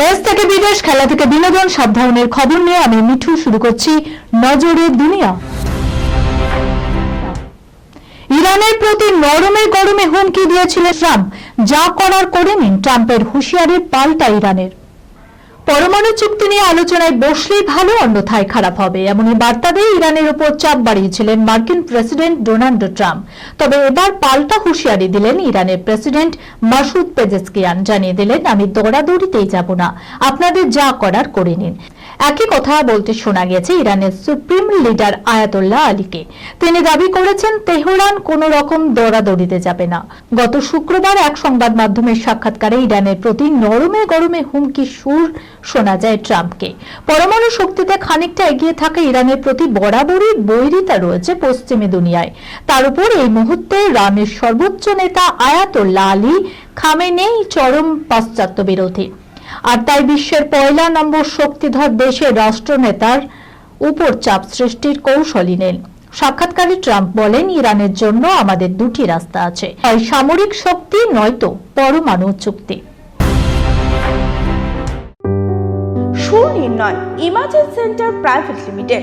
দেশ থেকে বিদেশ, খেলা থেকে বিনোদন, সব ধরনের খবর নিয়ে আমি মিঠু শুরু করছি নজরের দুনিয়া। ইরানের প্রতি নরমে গরমে হুমকি দিয়েছিলেন ট্রাম্প। যা করার করে নিন ট্রাম্পের হুঁশিয়ারি পাল্টা ইরানের। পরমাণু চুক্তি নিয়ে আলোচনায় বসলেই ভালো, অন্যথায় খারাপ হবে। এমনই বার্তা দিয়ে ইরানের উপর চাপ বাড়িয়েছিলেন মার্কিন প্রেসিডেন্ট ডোনাল্ড ট্রাম্প। তবে এবার পাল্টা হুঁশিয়ারি দিলেন ইরানের প্রেসিডেন্ট মাসুদ পেজেসকিয়ান। জানিয়ে দিলেন, আমি দৌড়াদৌড়িতেই যাব না। আপনাদের যা করার করে নিন। একই কথা বলতে শোনা গেছে ইরানের সুপ্রিম লিডার আয়াতুল্লাহ আলীকে। তিনি দাবি করেছেন, তেহরান কোন রকম দৌড়াদৌড়িতে যাবে না। গত শুক্রবার এক সংবাদ মাধ্যমের সাক্ষাৎকারে ইরানের প্রতি নরমে গরমে হুমকি সুর শোনা যায় ট্রাম্পকে। পরমাণু শক্তিতে খানিকটা এগিয়ে থাকা ইরানের প্রতি বরাবরই বৈরিতা রয়েছে পশ্চিমী দুনিয়ায়। তার উপর এই মুহূর্তে রানের সর্বোচ্চ নেতা আয়াতুল্লাহ আলী খামেনেই চরম পাশ্চাত্য বিরোধী। আর তাই বিশ্বের পয়লা নম্বর শক্তিধর দেশের রাষ্ট্রনেতার উপর চাপ সৃষ্টির কৌশলই নেন সাক্ষাৎকারে ট্রাম্প বলেন, ইরানের জন্য আমাদের দুটি রাস্তা আছে। তাই সামরিক শক্তি নয়তো পরমাণু চুক্তি। Sunirnoy emergency centre private limited.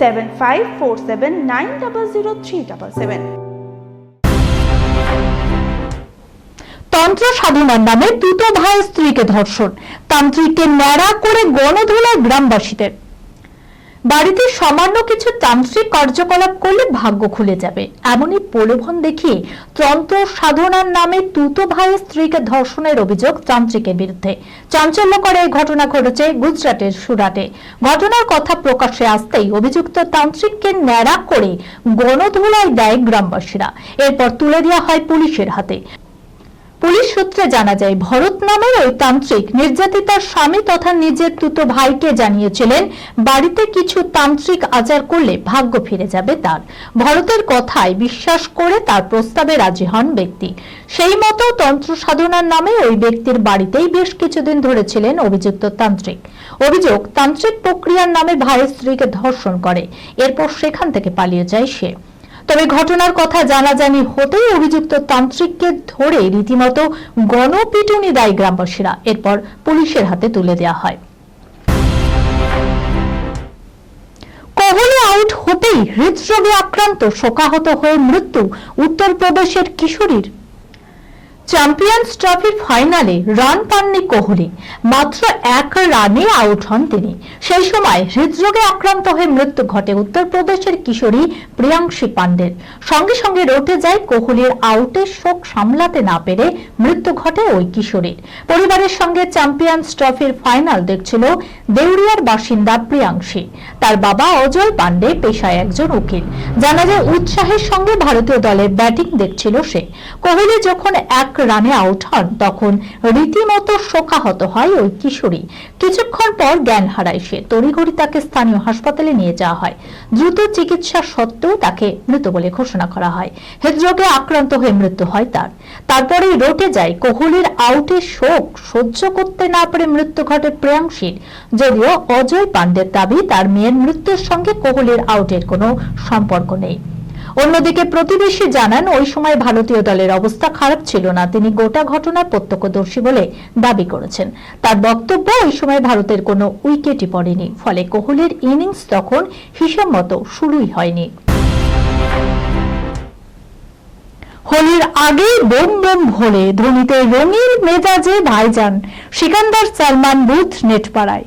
seven five four seven nine double zero three double seven তন্ত্র সাধনার নামে দুটো ভাই স্ত্রীকে ধর্ষণ। তান্ত্রিককে ন্যাড়া করে গণধোলায় গ্রামবাসীদের। বাড়িতে সামান্য কিছু তান্ত্রিক কার্যকলাপ করলে ভাগ্য খুলে যাবে। এমনই প্রলোভন দেখিয়ে তন্ত্র সাধনার নামে তুতো ভাইয়ের স্ত্রীকে ধর্ষণের অভিযোগ তান্ত্রিকের বিরুদ্ধে। চাঞ্চল্যকর এই ঘটনা ঘটেছে গুজরাটের সুরাটে। ঘটনার কথা প্রকাশ্যে আসতেই অভিযুক্ত তান্ত্রিককে ন্যাড়া করে গণধোলায় দেয় গ্রামবাসীরা। এরপর তুলে দেওয়া হয় পুলিশের হাতে। পুলিশ সূত্রে জানা যায়, ভরত নামের ওই তান্ত্রিক নির্যাতিতার স্বামী তথা নিজের তুতো ভাইকে জানিয়েছিলেন, বাড়িতে কিছু তান্ত্রিক আচার করলে ভাগ্য ফিরে যাবে তার। ভরতের কথায় বিশ্বাস করে তার প্রস্তাবে রাজি হন ব্যক্তি। সেই মতো তন্ত্র সাধনার নামে ওই ব্যক্তির বাড়িতেই বেশ কিছুদিন ধরে ছিলেন অভিযুক্ত তান্ত্রিক। অভিযোগ, তান্ত্রিক প্রক্রিয়ার নামে ভাইয়ের স্ত্রীকে ধর্ষণ করে। এরপর সেখান থেকে পালিয়ে যায় সে। তবে ঘটনার কথা জানাজানি হতেই অভিযুক্ত তান্ত্রিককে ধরে রীতিমতো গণপিটুনি দেয় গ্রামবাসীরা। এরপর পুলিশের হাতে তুলে দেওয়া হয়। কোহলি আউট হতেই হৃদরোগে আক্রান্ত, শোকাহত হয়ে মৃত্যু উত্তরপ্রদেশের কিশোরীর। চ্যাম্পিয়ন্স ট্রফির ফাইনালে রান পাননি কোহলি। মাত্র এক রানে আউট হন তিনি। সেই সময় হৃদরোগে আক্রান্ত হয়ে মৃত্যু ঘটে উত্তরপ্রদেশের কিশোরী প্রিয়াংশী পান্ডের। সঙ্গে সঙ্গে রটে যায় কোহলির আউটের শোক সামলাতে না পেরে মৃত্যু ঘটে ওই কিশোরীর। পরিবারের সঙ্গে চ্যাম্পিয়ন্স ট্রফির ফাইনাল দেখছিল দেউরিয়ার বাসিন্দা প্রিয়াংশী। তার বাবা অজয় পান্ডে পেশায় একজন উকিল। জানা যায়, উৎসাহের সঙ্গে ভারতীয় দলের ব্যাটিং দেখছিল সে। কোহলি যখন এক রানে আউট হন। তখন রীতিমতো শোকাহত হয় ওই কিশোরী। কিছুক্ষণ পর জ্ঞান হারায় সে। তড়িঘড়ি তাকে স্থানীয় হাসপাতালে নিয়ে যাওয়া হয়। দ্রুত চিকিৎসা সত্ত্বেও তাকে মৃত বলে ঘোষণা করা হয়। হৃদরোগে আক্রান্ত হয়ে মৃত্যু হয় তার। তারপরেই রটে যায়। কোহলির আউটের শোক সহ্য করতে না পেরে মৃত্যু ঘটে প্রিয়াংশীর। যদিও অজয় পান্ডের দাবি, তার মেয়ের মৃত্যুর সঙ্গে কোহলির আউটের কোনো সম্পর্ক নেই। অন্যদিকে প্রতিবেশী জানান, ওই সময় ভারতীয় দলের অবস্থা খারাপ ছিল না। তিনি গোটা ঘটনার প্রত্যক্ষদর্শী বলে দাবি করেছেন। তার বক্তব্য, ওই সময় ভারতের কোনো উইকেটই পড়েনি। ফলে কোহলির ইনিংস তখন হিসাব মতো শুরুই হয়নি। হোলির আগে বোম বোম ভোলে ধোনিতে রঙিন মেজাজে ভাইজান, সিকান্দার সালমান বুথ নেটপাড়ায়।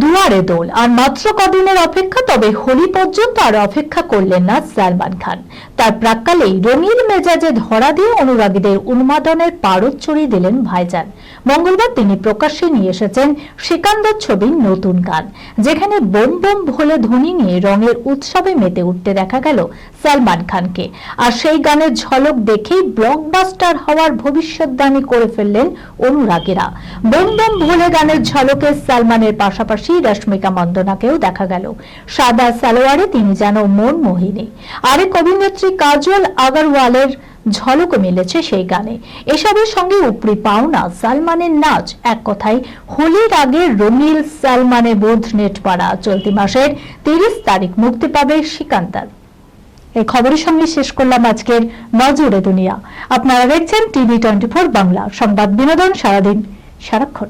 দুয়ারে দোল। আর মাত্র কদিনের অপেক্ষা, তবে হোলি পর্যন্ত আর অপেক্ষা করলেন না সালমান খান। তার প্রাক্কালেই রঙিন মেজাজে ধরা দিয়ে অনুরাগীদের উন্মাদনের পারদ চড়িয়ে দিলেন ভাইজান। মঙ্গলবার তিনি প্রকাশ্যে নিয়ে এসেছেন সিকান্দার ছবির নতুন গান, যেখানে বোম বোম ভোলে ধ্বনি নিয়ে রঙের উৎসবে মেতে উঠতে দেখা গেল সালমান খানকে। আর সেই গানের ঝলক দেখেই ব্লকবাস্টার হওয়ার ভবিষ্যৎবাণী করে ফেললেন অনুরাগীরা। বোম বোম ভোলে গানের ঝলকে সালমানের পাশাপাশি রশ্মিকা মন্দনাকেও দেখা গেল। সাদা সালোয়ারে তিনি যেন মন মোহিনী। আরেক অভিনেত্রী কাজল আগারওয়ালের ঝলকও মিলেছে সেই গানে। এসবের সঙ্গে উপরি পাওনা সালমানের নাচ। এক কথায়, হোলির আগে রঙিল সালমানে বোধ নেট পাড়া চলতি মাসের তিরিশ তারিখ মুক্তি পাবে সিকান্তার এই খবরের সঙ্গে শেষ করলাম আজকের নজরে দুনিয়া। আপনারা দেখছেন টিভি টোয়েন্টি ফোর বাংলা। সংবাদ বিনোদন সারাদিন সারাক্ষণ।